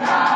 आता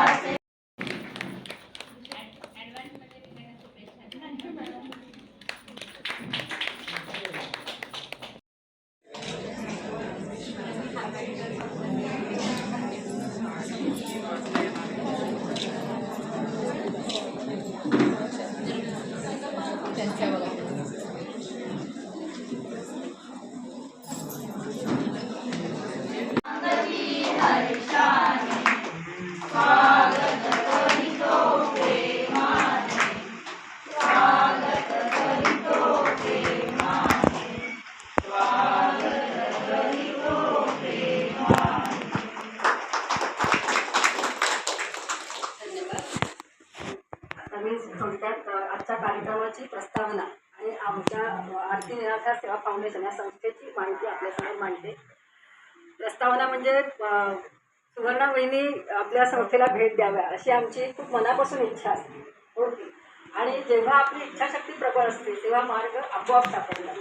फाउंडेशन या संस्थेची माहिती आपल्यासमोर मांडते. प्रस्तावना म्हणजे सुवर्णा वहिनी आपल्या संस्थेला भेट द्याव्या अशी आमची खूप मनापासून इच्छा असते. होती आणि जेव्हा आपली इच्छाशक्ती प्रबळ असते तेव्हा मार्ग आपोआप सापडला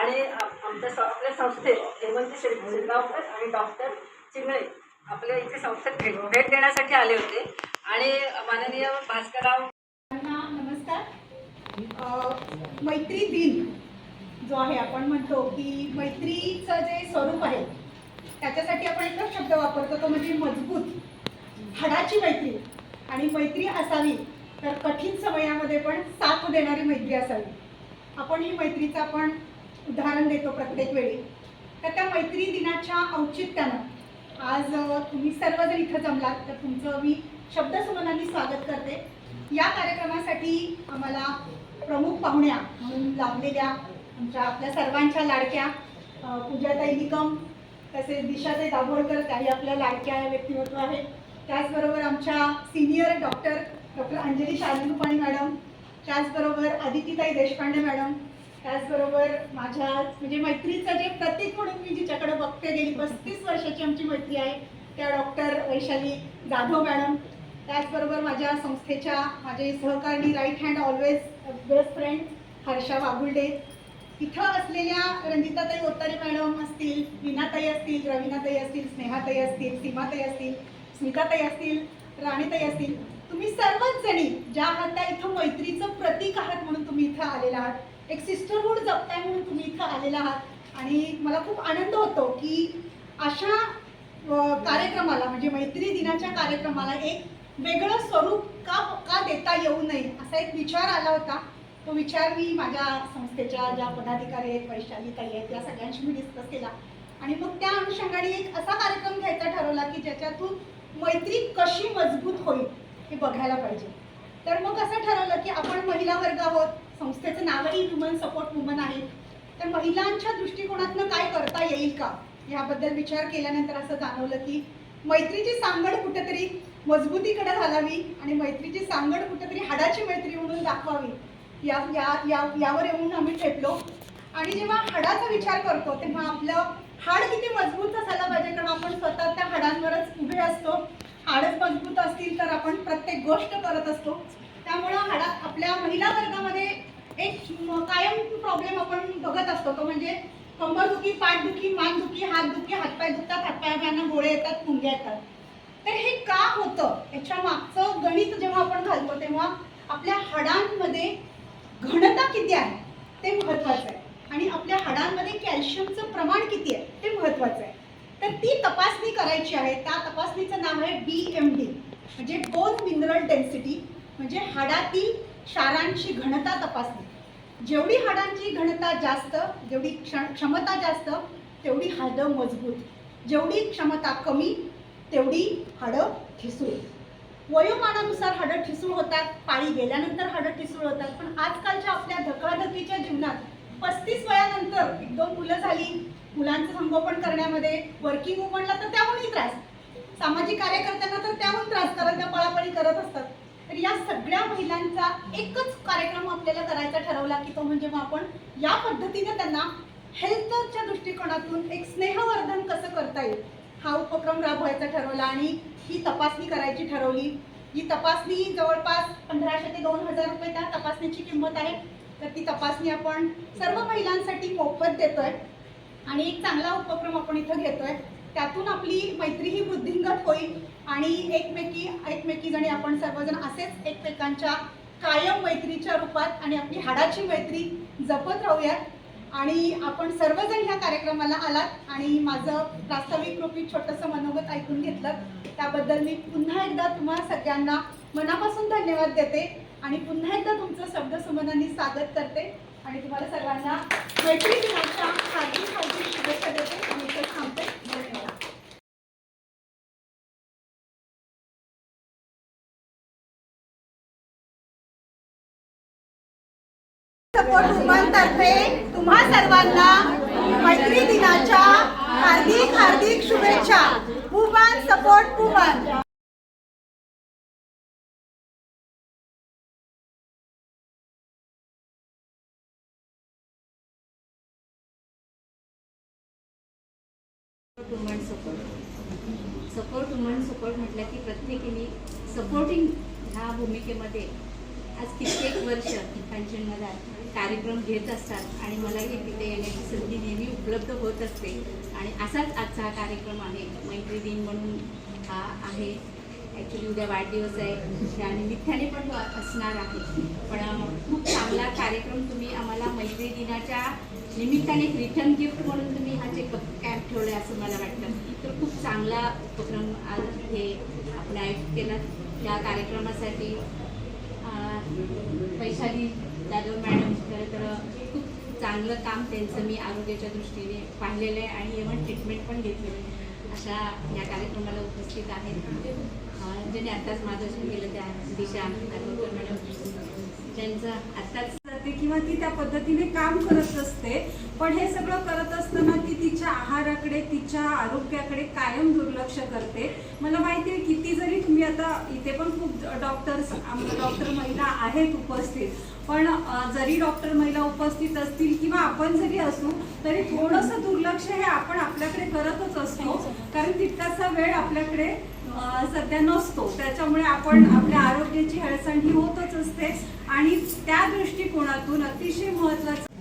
आणि आमच्या आपल्या संस्थेत हेमंत श्री शिरगावकर आणि डॉक्टर चिंगळे आपल्या इथे संस्थेत भेट भेट देण्यासाठी आले होते. आणि माननीय भास्करराव नमस्कार. मैत्री दिन. जो आहे आपण म्हणतो की मैत्रीचं जे स्वरूप आहे त्याच्यासाठी आपण एकच शब्द वापरतो तो म्हणजे मजबूत. हाडाची मैत्री. आणि मैत्री असावी तर कठीण समयामध्ये पण साथ देणारी मैत्री असावी. आपण ही मैत्रीचं आपण उदाहरण देतो प्रत्येक वेळी. तर त्या मैत्री दिनाच्या औचित्यानं आज तुम्ही सर्वजण इथं जमलात तर तुमचं मी शब्दसुमनांनी स्वागत करते. या कार्यक्रमासाठी आम्हाला प्रमुख पाहुण्या म्हणून लाभलेल्या आमच्या आपल्या सर्वांच्या लाडक्या पूजाताई निकम तसेच दिशाताई दाभोळकर काही आपल्या लाडक्या व्यक्तिमत्व आहेत. त्याचबरोबर आमच्या senior doctor doctor Anjali Shalingpani madam त्याचबरोबर आदितीताई देशपांडे मॅडम त्याचबरोबर माझ्या म्हणजे मैत्रीचं जे प्रतीक म्हणून मी जिच्याकडे बघते गेली पस्तीस वर्षाची आमची मैत्री आहे त्या डॉक्टर वैशाली जाधव मॅडम. त्याचबरोबर माझ्या संस्थेच्या माझे सहकारी right hand always best friend Harsha Wagulde इथं असलेल्या रंजिताताई ओत्तारे मॅडम असतील विनाताई असतील रवीनाताई असतील स्नेहाताई असतील सीमाताई असतील स्मिताताई असतील राणीताई असतील तुम्ही सर्वच जणी ज्या आहात त्या इथं मैत्रीचं प्रतीक आहात म्हणून तुम्ही इथं आलेला आहात. एक सिस्टरहूड जपताय म्हणून तुम्ही इथं आलेला आहात. आणि मला खूप आनंद होतो की अशा कार्यक्रमाला म्हणजे मैत्री दिनाच्या कार्यक्रमाला एक वेगळं स्वरूप का का देता येऊ नये असा एक विचार आला होता. तो विचार मी माझ्या संस्थेच्या ज्या पदाधिकारी आहेत वैशाली ताई आहेत त्या सगळ्यांशी मी डिस्कस केला. आणि मग त्या अनुषंगाने एक असा कार्यक्रम घ्यायचा ठरवला की ज्याच्यातून मैत्री कशी मजबूत होईल हे बघायला पाहिजे. तर मग असं ठरवलं की आपण महिला वर्ग आहोत संस्थेचं नावही वुमन सपोर्ट वुमन आहे. तर महिलांच्या दृष्टिकोनातनं काय करता येईल का? याबद्दल विचार केल्यानंतर असं जाणवलं की मैत्रीची सांगड कुठंतरी मजबूतीकडे घालावी आणि मैत्रीची सांगड कुठंतरी हाडाची मैत्री म्हणून दाखवावी. या या या यावर येऊन आम्ही ठेपलो. आणि जेव्हा हाडाचा विचार करतो तेव्हा आपलं हाड किती मजबूत असायला पाहिजे कारण आपण स्वतः त्या हाडांवरच उभे असतो. हाडच मजबूत असतील तर आपण प्रत्येक गोष्ट करत असतो. त्यामुळं हाडा आपल्या महिला वर्गामध्ये एक कायम प्रॉब्लेम आपण बघत असतो. तो म्हणजे कंबरदुखी पाठदुखी मानदुखी हातदुखी हातपाय दुखतात हातपायांना गोळे येतात मुंग्या येतात. तर हे का होतं? याच्या मागचं गणित जेव्हा आपण घालतो तेव्हा आपल्या हाडांमध्ये घनता किती आहे ते महत्त्वाचं आहे. आणि आपल्या हाडांमध्ये कॅल्शियमचं प्रमाण किती आहे ते महत्वाचं आहे. तर ती तपासणी करायची आहे त्या तपासणीचं नाव आहे बी एम डी म्हणजे बोन मिनरल डेन्सिटी म्हणजे हाडातील क्षारांची घनता तपासणी. जेवढी हाडांची घनता जास्त जेवढी क्ष क्षमता जास्त तेवढी हाडं मजबूत. जेवढी क्षमता कमी तेवढी हाडं ठिसूळ. वयोमानानुसार हाडं ठिसूळ होतात पाळी गेल्यानंतर हाडं ठिसूळ होतात. पण आजकालच्या आपल्या धकाधकीच्या जीवनात पस्तीस वयानंतर एक दोन मुलं झाली मुलांचं संगोपन करण्यामध्ये वर्किंग वुमनला तर त्याहूनही त्रास. सामाजिक कार्यकर्त्यांना तर त्याहून त्रास कारण त्या पळापळी करत असतात. तर या सगळ्या महिलांचा एकच कार्यक्रम आपल्याला करायचा ठरवला की तो म्हणजे मग आपण या पद्धतीने त्यांना हेल्थच्या दृष्टिकोनातून एक स्नेहवर्धन कसं करता येईल? हा उपक्रम राबवायचा ठरवला आणि ही तपासणी करायची ठरवली. ही तपासणी जवळपास पंधराशे ते दोन हजार रुपये त्या तपासणीची किंमत आहे. तर ती तपासणी आपण सर्व महिलांसाठी मोफत देतोय आणि एक चांगला उपक्रम आपण इथं घेतोय. त्यातून आपली मैत्री ही वृद्धिंगत होईल आणि एकमेकी एकमेकी जणी आपण सर्वजण असेच एकमेकांच्या कायम मैत्रीच्या रूपात आणि आपली हाडाची मैत्री जपत राहूयात. आणि आपण सर्वजण ह्या कार्यक्रमाला आलात आणि माझं प्रास्ताविक रूपी छोटंसं मनोगत ऐकून घेतलं. त्याबद्दल मी पुन्हा एकदा तुम्हा सगळ्यांना मनापासून धन्यवाद देते आणि पुन्हा एकदा तुमचं शब्दसुमनांनी स्वागत करते. आणि तुम्हाला सर्वांना सपोर्ट वुमनतर्फे तुम्हा सर्वांना मैत्री दिनाच्या हार्दिक हार्दिक शुभेच्छा. Woman support woman woman support support woman support म्हटलं की प्रत्येकीने सपोर्टिंग ह्या भूमिकेमध्ये आज कित्येक वर्ष कांचनमध्ये कार्यक्रम घेत असतात आणि मलाही तिथे येण्याची संधी नेहमी उपलब्ध होत असते. आणि असाच आजचा हा कार्यक्रम आहे. मैत्री दिन म्हणून हा आहे. ॲक्च्युली उद्या वाढदिवस आहे. त्या निमित्ताने पण तो असणार आहे. पण खूप चांगला कार्यक्रम तुम्ही आम्हाला मैत्री दिनाच्या निमित्ताने एक रिटर्न गिफ्ट म्हणून तुम्ही हा जे कॅम्प आहे असं मला वाटतं. तर खूप चांगला उपक्रम आज हे आपण आयोजित केला. या कार्यक्रमासाठी वैशाली जाधव मॅडम खरं तर खूप चांगलं काम त्यांचं मी आरोग्याच्या दृष्टीने पाहिलेलं आहे आणि इव्हन ट्रीटमेंट पण घेतलेलं आहे. अशा या कार्यक्रमाला उपस्थित आहेत. ज्यांनी आत्ताच मार्गदर्शन केलं त्या दिशा मॅडम ज्यांचं आत्ताच जाते किंवा ती त्या पद्धतीने काम करत असते. पण हे सगळं करत असताना ती तिच्या आहाराकडे तिच्या आरोग्याकडे कायम दुर्लक्ष करते. मला माहिती आहे किती जरी तुम्ही आता इथे पण खूप डॉक्टर्स डॉक्टर महिला आहेत उपस्थित. पण जरी डॉक्टर महिला उपस्थित असतील किंवा आपण जरी असू तरी थोडंसं दुर्लक्ष हे आपण आपल्याकडे करतच असतो. कारण तितकासा वेळ आपल्याकडे सध्या नसतो. त्याच्यामुळे आपण आपल्या आरोग्याची हेळसांड ही होतच असते आणि त्या दृष्टिकोनातून अतिशय महत्वाचं